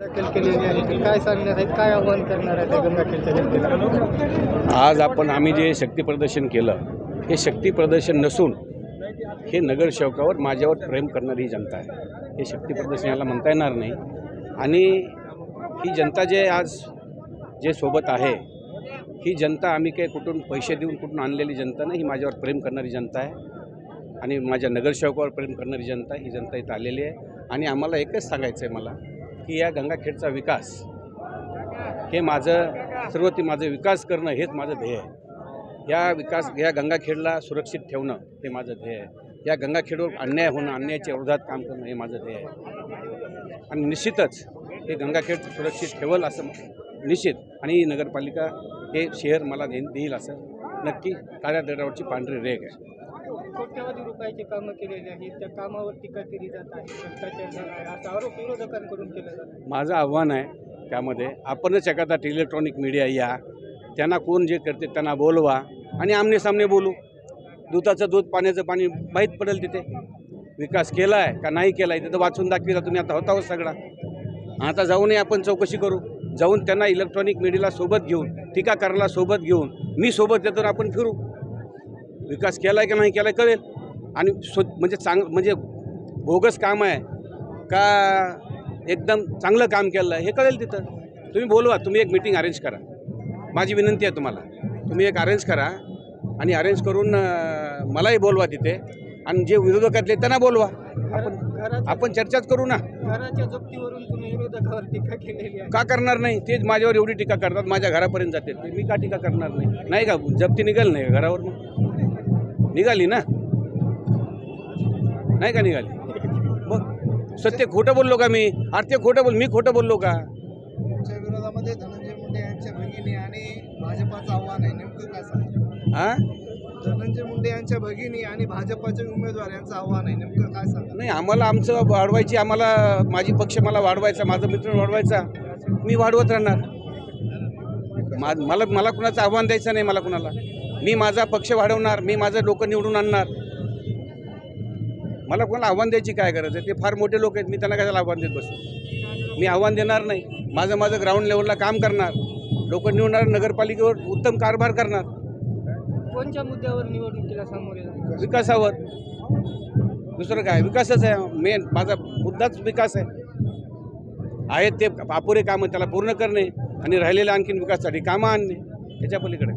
दाखल केलेली आहे. काय सांगणार आहेत काय आव्हान करणार आहे गंगाखेडच्या जनतेला? आज आपण आम्ही जे शक्ती प्रदर्शन केलं हे शक्ती प्रदर्शन नसून हे नगरसेवकावर माझ्यावर प्रेम करणारी जनता आहे. हे शक्ती प्रदर्शन याला म्हणता येणार नाही. आणि ही जनता जे आज जे सोबत आहे ही जनता आम्ही काही कुठून पैसे देऊन कुठून आणलेली जनता नाही ही माझ्यावर प्रेम करणारी जनता आहे. आणि माझ्या नगरसेवकावर प्रेम करणारी जनता ही जनता इथं आलेली आहे. आणि आम्हाला एकच सांगायचं आहे मला की या गंगाखेडचा विकास हे माझं सर्व ते माझं विकास करणं हेच माझं ध्येय आहे. या विकास या गंगाखेडला सुरक्षित ठेवणं हे माझं ध्येय आहे. या गंगाखेडवर अन्याय होणं अन्यायाच्या विरोधात काम करणं हे माझं ध्येय आहे. आणि निश्चितच हे गंगाखेड सुरक्षित ठेवल असं निश्चित आणि नगरपालिका हे शहर मला देईल असं नक्की काळ्या दरावरची पांढरी रेग आहे. कोट्यवधी रुपयाची कामं केलेली आहेत. त्या कामावर टीका केली जात आहे भ्रष्टाचार झाला आहे. असा आरोप विरोधकांकडून केला जात. आहे माझं आव्हान आहे त्यामध्ये आपणच एखादा इलेक्ट्रॉनिक मीडिया या. त्यांना कोण जे करते त्यांना बोलवा आणि आमने सामने बोलू. दुधाचं दूध पाण्याचं पाणी माहीत पडेल तिथे. विकास केला आहे का नाही केला आहे तिथं वाचून दाखविला तुम्ही. आता होता हो सगळा. आता जाऊनही आपण चौकशी करू. जाऊन त्यांना इलेक्ट्रॉनिक मीडियाला सोबत घेऊन टीका करायला सोबत घेऊन मी सोबत येतो आपण फिरू. विकास केला आहे का नाही केला कळेल. आणि स्व म्हणजे चांग म्हणजे बोगस काम आहे का एकदम चांगलं काम केलं आहे हे कळेल तिथं. तुम्ही बोलवा तुम्ही एक मीटिंग अरेंज करा. माझी विनंती आहे तुम्हाला. तुम्ही एक अरेंज करा आणि अरेंज करून मलाही बोलवा तिथे. आणि जे विरोधकातले त्यांना बोलवा. आपण आपण चर्चाच करू ना. घराच्या जप्तीवरून तुम्ही विरोधकावर टीका केलेली आहे. का करणार नाही? तेच माझ्यावर एवढी टीका करतात माझ्या घरापर्यंत जाते. मी का टीका करणार नाही? नाही का? जप्ती निघाल नाही घरावर मग? निघाली ना? नाही का निघाली? मग सत्य खोटं बोललो का मी? अरे ते खोटं बोल मी खोटं बोललो का? विरोधामध्ये धनंजय मुंडे यांच्या भगिनी आणि भाजपाचं आव्हान आहे. नेमकं काय सांगा हां धनंजय मुंडे यांच्या भगिनी आणि भाजपाचे उमेदवार यांचं आव्हान आहे. नेमकं काय सांगा नाही आम्हाला आमचं वाढवायची आम्हाला माझी पक्ष मला वाढवायचा माझा मित्र वाढवायचा. मी वाढवत राहणार. मला मला कुणाचं आव्हान द्यायचं नाही मला कुणाला. मी माझा पक्ष वाढवणार मी माझं डोकं निवडून आणणार. मला कोणाला आव्हान द्यायची काय गरज आहे? ते फार मोठे लोक आहेत मी त्यांना कशाला आव्हान देत बसतो मी आव्हान देणार नाही. माझं माझं ग्राउंड लेवलला काम करणार. लोक निवडणार नगरपालिकेवर उत्तम कारभार करणार. कोणत्या मुद्द्यावर निवडणुकीला सामोरे विकासावर. दुसरं काय? विकासच आहे मेन माझा मुद्दाच विकास आहे. आहेत ते अपुरे कामं त्याला पूर्ण करणे आणि राहिलेल्या आणखीन विकासासाठी कामं आणणे त्याच्या पलीकडे.